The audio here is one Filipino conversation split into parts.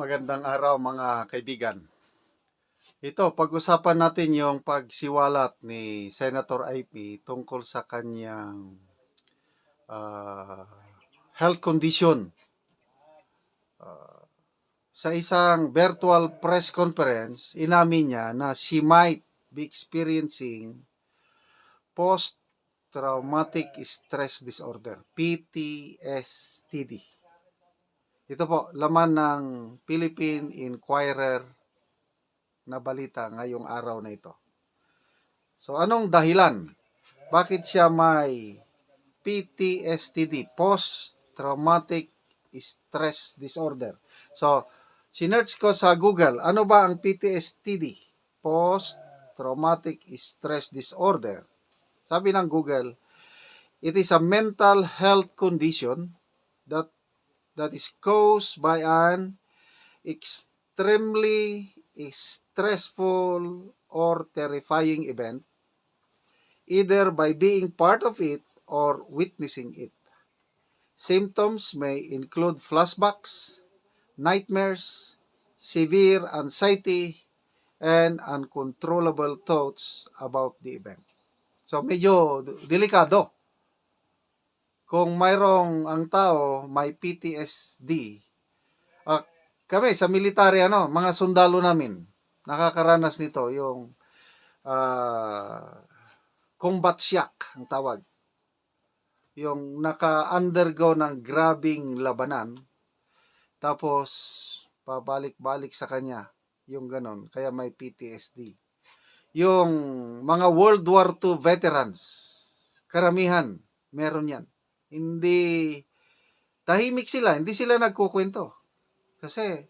Magandang araw mga kaibigan. Ito, pag-usapan natin yung pagsiwalat ni Senator IP tungkol sa kanyang ah, health condition. Ah, sa isang virtual press conference, inamin niya na she might be experiencing post-traumatic stress disorder, PTSD. Ito po, laman ng Philippine Inquirer na balita ngayong araw na ito. So, anong dahilan? Bakit siya may PTSD, Post-Traumatic Stress Disorder? So, sinerch ko sa Google, ano ba ang PTSD? Post-Traumatic Stress Disorder. Sabi ng Google, it is a mental health condition that that is caused by an extremely stressful or terrifying event, either by being part of it or witnessing it. Symptoms may include flashbacks, nightmares, severe anxiety, and uncontrollable thoughts about the event. So medyo delikado kung mayroong ang tao may PTSD, ah, kami sa military ano, mga sundalo namin, nakakaranas nito yung ah, combat shock ang tawag. Yung naka-undergo ng grabing labanan, tapos pabalik-balik sa kanya, yung ganon, kaya may PTSD. Yung mga World War II veterans, karamihan, meron yan hindi tahimik sila, hindi sila nagkukwento. Kasi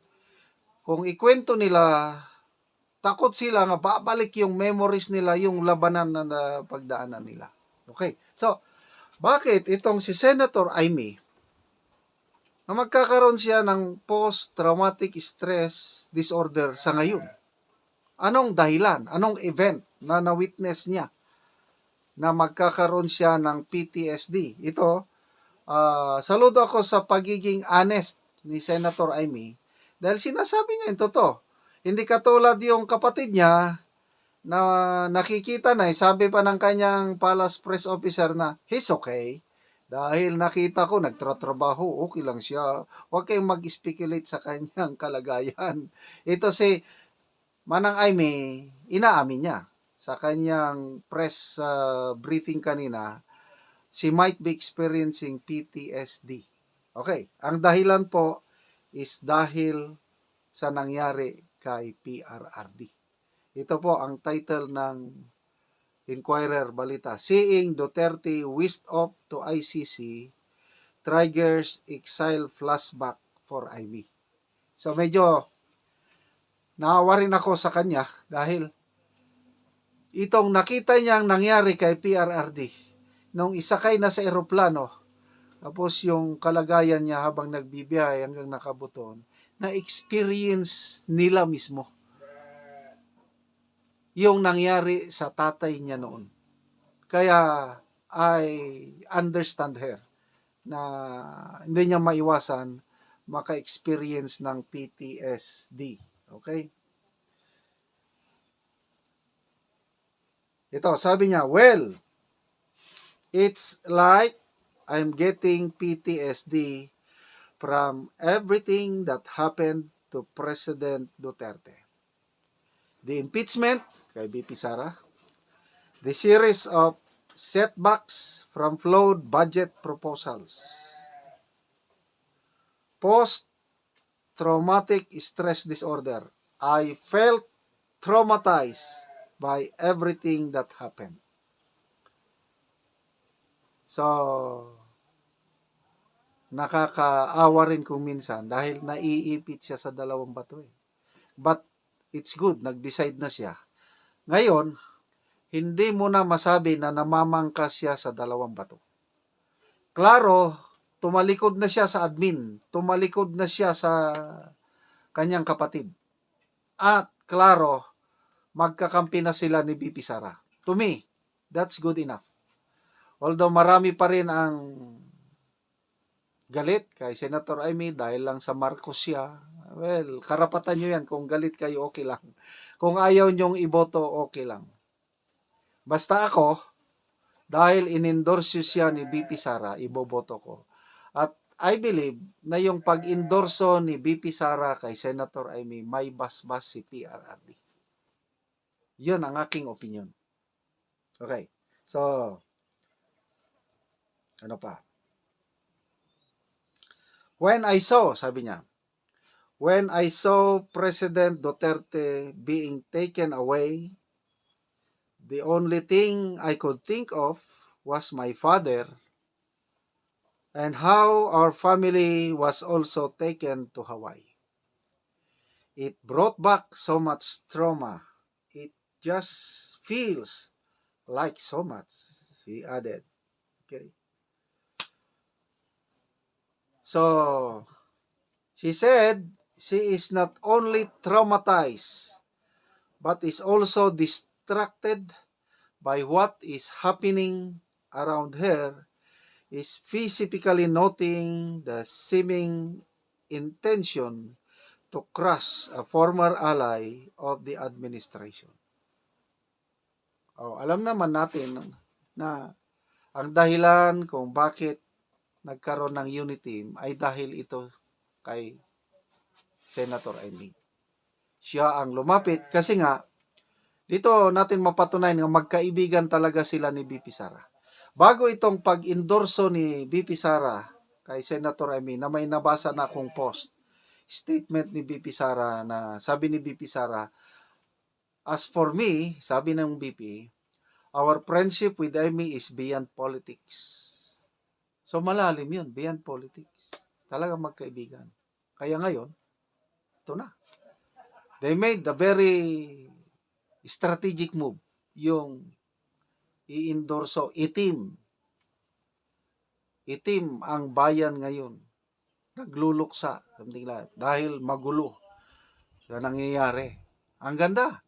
kung ikwento nila, takot sila nga babalik yung memories nila, yung labanan na, na pagdaanan nila. Okay. So, bakit itong si Senator Amy na magkakaroon siya ng post-traumatic stress disorder sa ngayon? Anong dahilan? Anong event na na-witness niya na magkakaroon siya ng PTSD? Ito, Ah, saludo ako sa pagiging honest ni Senator Amy dahil sinasabi niya yung totoo. Hindi katulad yung kapatid niya na nakikita na, eh, sabi pa ng kanyang palace press officer na, he's okay. Dahil nakita ko, nagtratrabaho, okay lang siya. Huwag kayong mag-speculate sa kanyang kalagayan. Ito si Manang Amy, inaamin niya sa kanyang press uh, briefing kanina she might be experiencing PTSD. Okay, ang dahilan po is dahil sa nangyari kay PRRD. Ito po ang title ng Inquirer Balita. Seeing Duterte whisked off to ICC triggers exile flashback for IB. So medyo naawa rin ako sa kanya dahil itong nakita niyang nangyari kay PRRD nung isakay na sa eroplano, tapos yung kalagayan niya habang nagbibiyahe hanggang nakabuton, na experience nila mismo. Yung nangyari sa tatay niya noon. Kaya I understand her na hindi niya maiwasan maka-experience ng PTSD. Okay? Ito, sabi niya, well, It's like I'm getting PTSD from everything that happened to President Duterte. The impeachment kay BP Sara, the series of setbacks from flawed budget proposals, post-traumatic stress disorder. I felt traumatized by everything that happened. So, nakakaawa rin kung minsan dahil naiipit siya sa dalawang bato eh. But it's good, nag-decide na siya. Ngayon, hindi mo na masabi na namamangka siya sa dalawang bato. Klaro, tumalikod na siya sa admin, tumalikod na siya sa kanyang kapatid. At klaro, magkakampi na sila ni BP Sara. To me, that's good enough. Although marami pa rin ang galit kay Senator Amy dahil lang sa Marcos siya. well, karapatan nyo yan. Kung galit kayo, okay lang. Kung ayaw nyong iboto, okay lang. Basta ako, dahil inendorse siya ni BP Sara, iboboto ko. At I believe na yung pag-endorso ni BP Sara kay Senator Amy, may basbas si PRRD. Yun ang aking opinion. Okay. So, ano pa? When I saw, sabi niya, when I saw President Duterte being taken away, the only thing I could think of was my father and how our family was also taken to Hawaii. It brought back so much trauma. Just feels like so much, he added. Okay. So, she said she is not only traumatized, but is also distracted by what is happening around her, is physically noting the seeming intention to crush a former ally of the administration. Oh, alam naman natin na ang dahilan kung bakit nagkaroon ng unity team ay dahil ito kay Senator Amy. Siya ang lumapit kasi nga dito natin mapatunayan nga magkaibigan talaga sila ni BP Sara. Bago itong pag-endorso ni BP Sara kay Senator Amy na may nabasa na akong post, statement ni BP Sara na sabi ni BP Sara, As for me, sabi ng BP, our friendship with Amy is beyond politics. So malalim yun, beyond politics. Talagang magkaibigan. Kaya ngayon, ito na. They made the very strategic move. Yung i-endorso, itim. Itim ang bayan ngayon. Nagluluksa. Dahil magulo. Sa nangyayari. Ang ganda.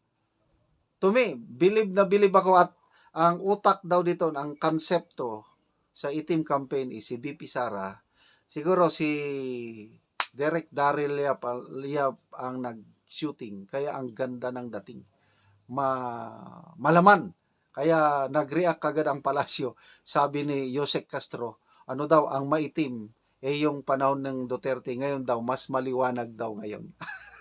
To me, believe na believe ako at ang utak daw dito, ang konsepto sa itim campaign is si BP Sara. Siguro si Derek Daryl Liap, ang nag-shooting. Kaya ang ganda ng dating. Ma, malaman. Kaya nag-react kagad ang palasyo. Sabi ni Jose Castro, ano daw ang maitim eh yung panahon ng Duterte ngayon daw mas maliwanag daw ngayon.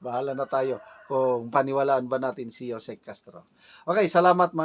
Bahala na tayo kung paniwalaan ba natin si Jose Castro. Okay, salamat mga